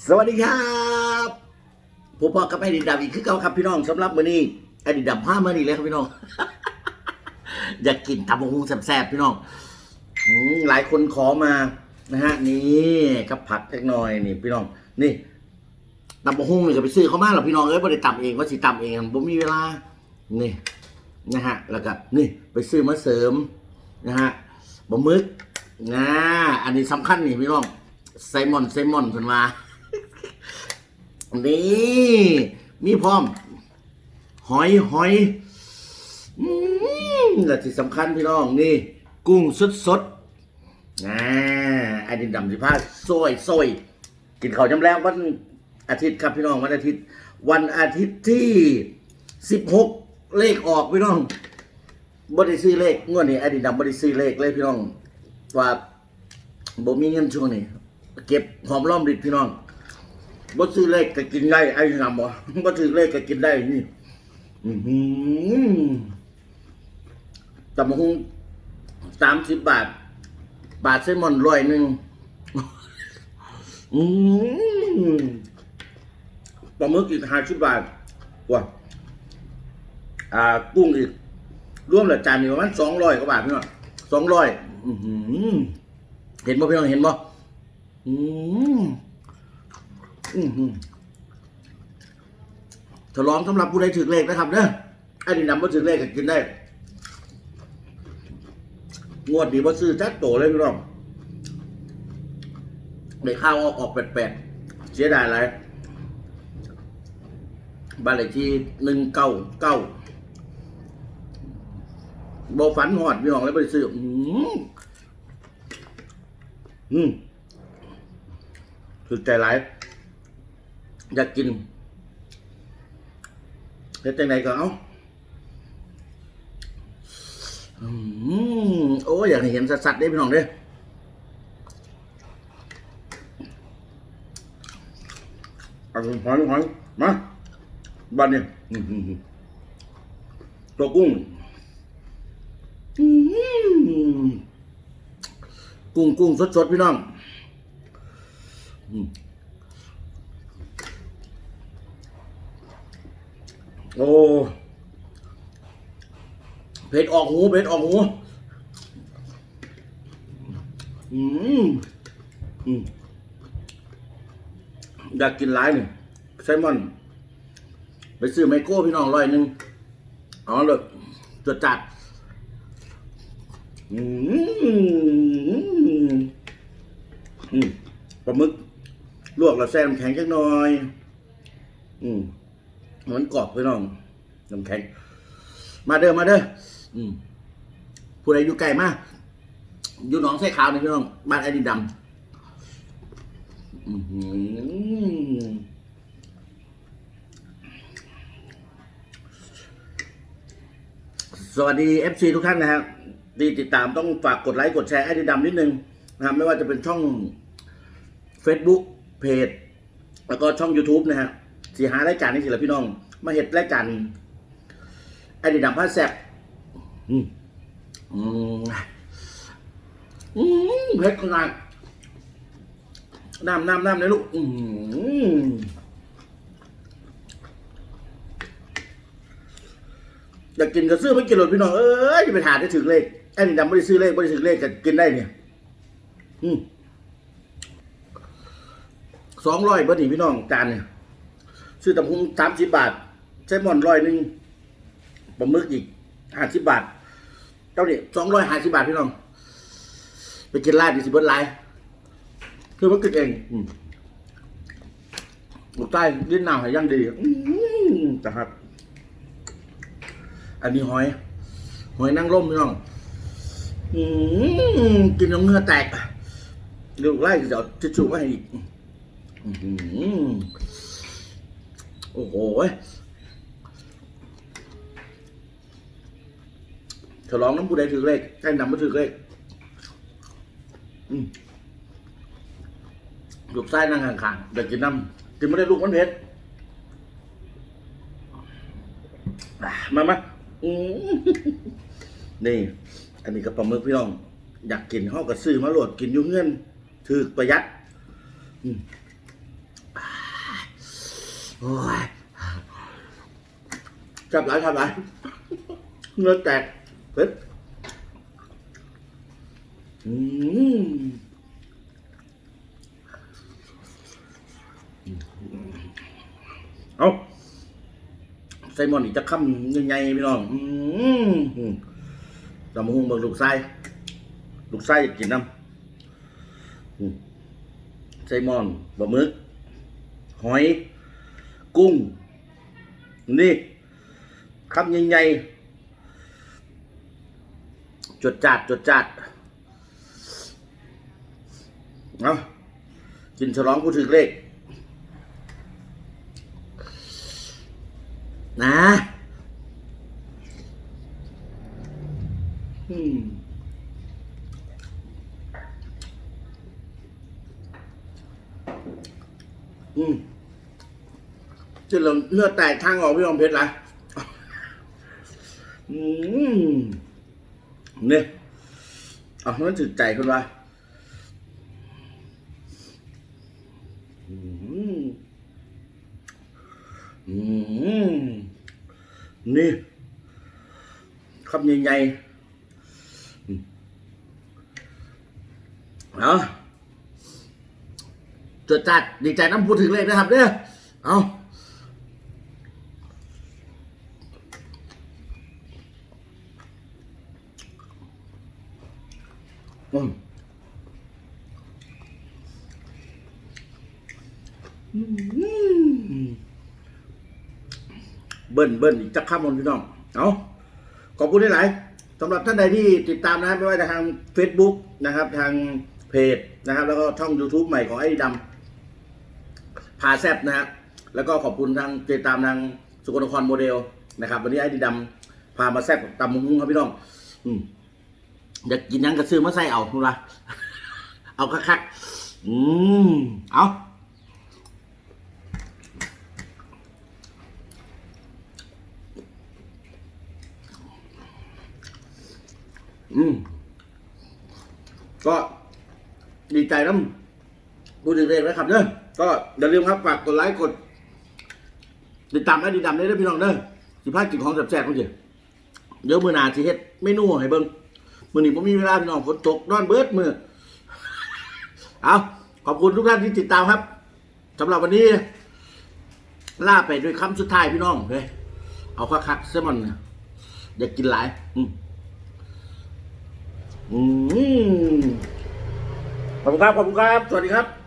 สวัสดีครับผมพ่อกับไอดินดำอีกคือเก่าครับพี่น้องสำหรับมื้อนี้ไอดินดำผ้ามานี่เลยครับพี่น้อง อยากกินตำบักหุ่งแซ่บๆพี่น้องหลายคนขอมานะฮะนี่กับผักเล็กน้อยนี่พี่น้อง นี่ตำบักหุ่งนี่ก็ไปซื้อเขามาหรอพี่น้องเอ้ยไม่ได้ตำเองว่าสิตำเองผมมีเวลานี่นะฮะแล้วก็นี่ไปซื้อมาเสริมนะฮะบะมึกนะอันนี้สำคัญนี่พี่น้องไซมอนไซมอนเพิ่นมา นี่มีพร้อม หอยหอยอืมและที่สำคัญพี่น้องนี่ กุ้งสดสดนะอันนี้ดำสิพาซอยซอยกินข้าวจำแล้ววันอาทิตย์ครับพี่น้องวันอาทิตย์ วันอาทิตย์ที่สิบหกเลขออกพี่น้องบริซื้อเลขงวดนี้อดีตดำบริซื้อเลขเลยพี่น้องว่าบ่มีเงินช่วงนี้เก็บหอมรอมริดพี่น้อง บ่ซื้อเลขก็กินได้ไอ้นำบ่บ่ซื้อเลขก็กินได้นี่อือหือตำบักหุงสามสิบบาท บาทเซลมอนร้อยหนึ่งอืมปลาหมึกอีกห้าสิบบาทกว่าอ่า กุ้งอีกรวมแล้วจานนี้ประมาณสองร้อยกว่าบาทพี่น้องสองร้อยเห็นบ่พี่น้องเห็นบ่อืม อือหือฉลองสำหรับผู้ใดถือเลขนะครับเด้อไอ้ดินดำว่าถือเลขก็กินได้ งวดดีว่าซื้อจัดโตเลยพี่น้องในข้าวออกออกแปลกๆเสียดายอะไรบ้านเลขที่หนึ่งเก้าเก้าบอฝันหอดพี่น้องแล้วไปซื้ออืมอืมคือใจร้าย อยากกินเฮ็ดจังไดก็เอาอืมโอ้อยากเห็นสัดๆได้พี่น้องเด้เอาหอยหอยมาบ้านนี่อื้ตัวกุ้งกุ้งกุ้งสดๆพี่น้องอืม โอ้เผ็ดออกหูเผ็ดออกหูอืมอืมอยากกินหลายนี่ไซมอน ไปซื้อไมโก้พี่น้องร้อยหนึ่งเอาเลยจดจัดอืมอืมปลาหมึก ลวกแล้วแซ่น้ำแข็งจักหน่อย อืม มันกรอบพี่น้องน้ำแข็ง มาเด้อมาเด้ออืมผู้ใดอยู่ไกลมากอยู่หนองไส้ขาวนี่พี่น้องบ้านไอ้ดินดำอื้อหือสวัสดี FC ทุกท่านนะครับที่ติดตามต้องฝากกดไลค์กดแชร์ไอ้ดินดำนิดนึงนะครับไม่ว่าจะเป็นช่อง Facebook เพจ แล้วก็ช่อง YouTube นะฮะ สีหารายการนี่สิละพี่น้อง มาเห็ดรายการไอเดียดำผ้าแซบอืมอืมอืมเผ็ดขนาดน้ำน้ำน้ำเลยลูกอืมอยากกินก็ซื้อไม่กินหรอกพี่น้องเอ้ยจะไปหาได้ถึงเลขไอ้นี่ดำไม่ได้ซื้อเลขไม่ได้ถึงเลขก็กินได้เนี่ย อืมสองร้อยเบอร์นี่พี่น้องจานเนี่ย ซื้อตำพุงสามสิบบาท ใช้หมอนร้อยหนึ่งปลาหมึกอีกห้าสิบบาทเจ้านี่สองร้อยห้าสิบบาทพี่น้อง ไปกินร้านดีสิเบิร์ดไลน์คือมันกินเองอืมหมูใต้ลิ้นหนาวหายังดีอืมแต่ครับ อันนี้หอย หอยนางรมพี่น้องอืมกินจนเหงื่อแตกเดี๋ยวไล่จะเอาทิชชู่มาให้อีกอื้อหือ โอ้โหฉลองน้ำผู้ใดถือเลขใครนำมาถือเลขอืมลูกไส้นั่งข้างๆเด็กกินน้ำกินไม่ได้ลูกมันเผ็ดมามาอืมนี่ อันนี้กระป๋องมือพี่น้อง อยากกินห้อกระซื้อมาโหลดกินยุ่งเงินถือประหยัด อืม จับไหลทำไหลายเนื้อแตกเผ็ดอืมเอาไซมอนอีกจะคำใหญ่ๆพี่น้องอืมตำบักหุงเบิกลูกไส้ลูกไส้อยากกินน้ำไซมอนบะมึกหอย กุ้ง นี่คำใหญ่ๆจดจัดจดจัดเอากินฉลองกูถึงเลขนะอืมอืม จนเราเลือดแตกทางออกพี่รองเพชรละอืมเนี่ยเอามันถึกใจคุณวะอืมอืมนี่คำใหญ่ๆอืมเอาจดจัดดีใจน้ำพูดถึงเลยนะครับเนี่ยเอา อืมเบิ้ลเบิ้ลอีกจักข้ามมนพี่น้อง เอาขอบคุณหลายๆสำหรับท่านใดที่ติดตามนะครับไม่ว่าจะทาง Facebook นะครับ ทางเพจนะครับ แล้วก็ช่อง YouTube ใหม่ของไอ้ดำพาแซบนะฮะแล้วก็ขอบคุณทางติดตามทางสุโขทัยโมเดลนะครับ วันนี้ไอ้ดีดำพามาแซบกับตำมุ้งครับพี่น้อง อืม อยากกินยังกระซื้อมาใส่เอาทุละเอาคักๆอืมเอาอืม ก็ดีใจน้ำดูดีเลยนะครับเด้อก็อย่าลืมครับฝากกดไลค์กด ติดตามได้ดีดำได้เด้อพี่น้องเด้อสิพากินของแซ่บๆเขาสิเดี๋ยวมือหนาสิเฮ็ดเมนูให้เบิ่ง มื่อนี้ผมมีเวลาพี่น้องฝนตกนอนเบิดมือเอาขอบคุณทุกท่านที่ติดตามครับสำหรับวันนี้ลาไปด้วยคำสุดท้ายพี่น้องเลยเอาคักๆเซมันอยากกินหลายอืมอืมขอบคุณครับ ขอบคุณครับ สวัสดีครับ